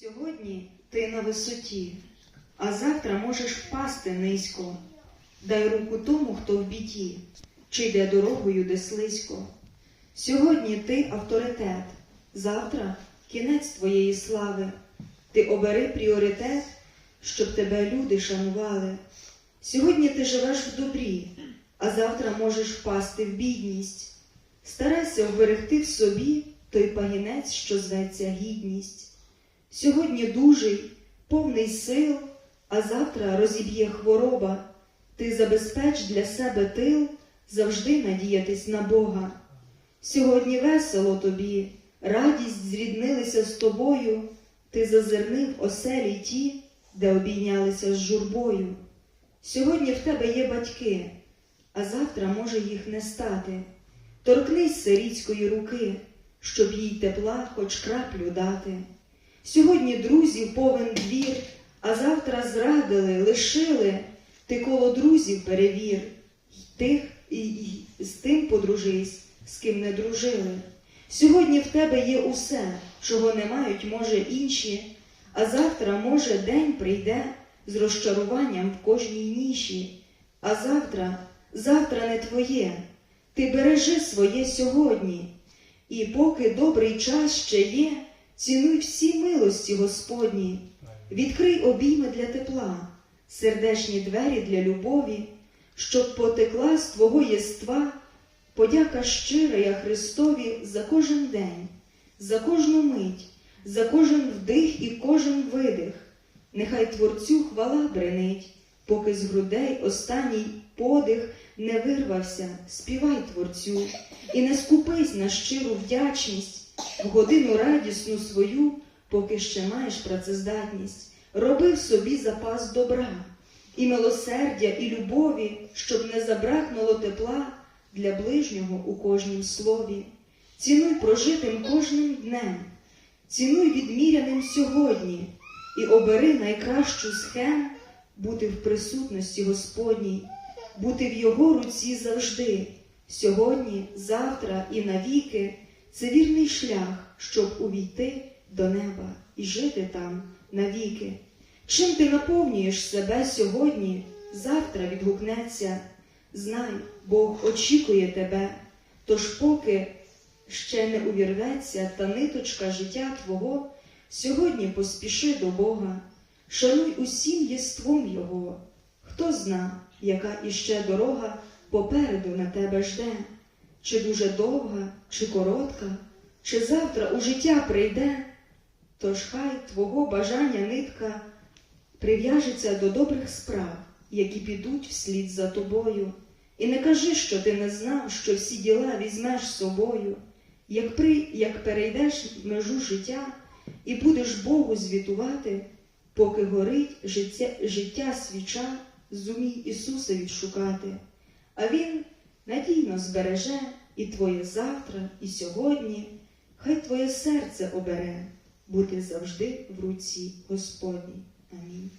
Сьогодні ти на висоті, а завтра можеш впасти низько. Дай руку тому, хто в біді, чи йде дорогою, де слизько. Сьогодні ти авторитет, завтра кінець твоєї слави. Ти обери пріоритет, щоб тебе люди шанували. Сьогодні ти живеш в добрі, а завтра можеш впасти в бідність. Старайся вберегти в собі той пагінець, що зветься гідність. Сьогодні дужий, повний сил, а завтра розіб'є хвороба. Ти забезпеч для себе тил, завжди надіятись на Бога. Сьогодні весело тобі, радість зріднилися з тобою, ти зазирнив оселі ті, де обійнялися з журбою. Сьогодні в тебе є батьки, а завтра може їх не стати. Торкнись сирітської руки, щоб їй тепла хоч краплю дати. Сьогодні друзів повен двір, а завтра зрадили, лишили. Ти коло друзів перевір, й тих і, і з тим подружись, з ким не дружили. Сьогодні в тебе є усе, чого не мають, може, інші, а завтра, може, день прийде з розчаруванням в кожній ніші. А завтра, завтра не твоє. Ти бережи своє сьогодні, і поки добрий час ще є, цінуй всі милості Господні, відкрий обійми для тепла, сердечні двері для любові, щоб потекла з твого єства подяка щира я Христові за кожен день, за кожну мить, за кожен вдих і кожен видих. Нехай Творцю хвала бренить, поки з грудей останній подих не вирвався, співай Творцю, і не скупись на щиру вдячність, в годину радісну свою, поки ще маєш працездатність, роби в собі запас добра, і милосердя, і любові, щоб не забракнуло тепла для ближнього у кожнім слові. Цінуй прожитим кожним днем, цінуй відміряним сьогодні. І обери найкращу схем бути в присутності Господній, бути в Його руці завжди, сьогодні, завтра і навіки це вірний шлях, щоб увійти до неба і жити там навіки. Чим ти наповнюєш себе сьогодні, завтра відгукнеться. Знай, Бог очікує тебе, тож поки ще не увірветься та ниточка життя Твого, сьогодні поспіши до Бога, шануй усім єством Його. Хто зна, яка іще дорога попереду на тебе жде, чи дуже довга, чи коротка, чи завтра у життя прийде, тож хай Твого бажання нитка прив'яжеться до добрих справ, які підуть вслід за тобою. І не кажи, що ти не знав, що всі діла візьмеш з собою, як, при, як перейдеш межу життя і будеш Богу звітувати, поки горить життя, життя свіча, зумій Ісуса відшукати. А Він надійно збереже і твоє завтра, і сьогодні, хай твоє серце обере бути завжди в руці Господній. Амінь.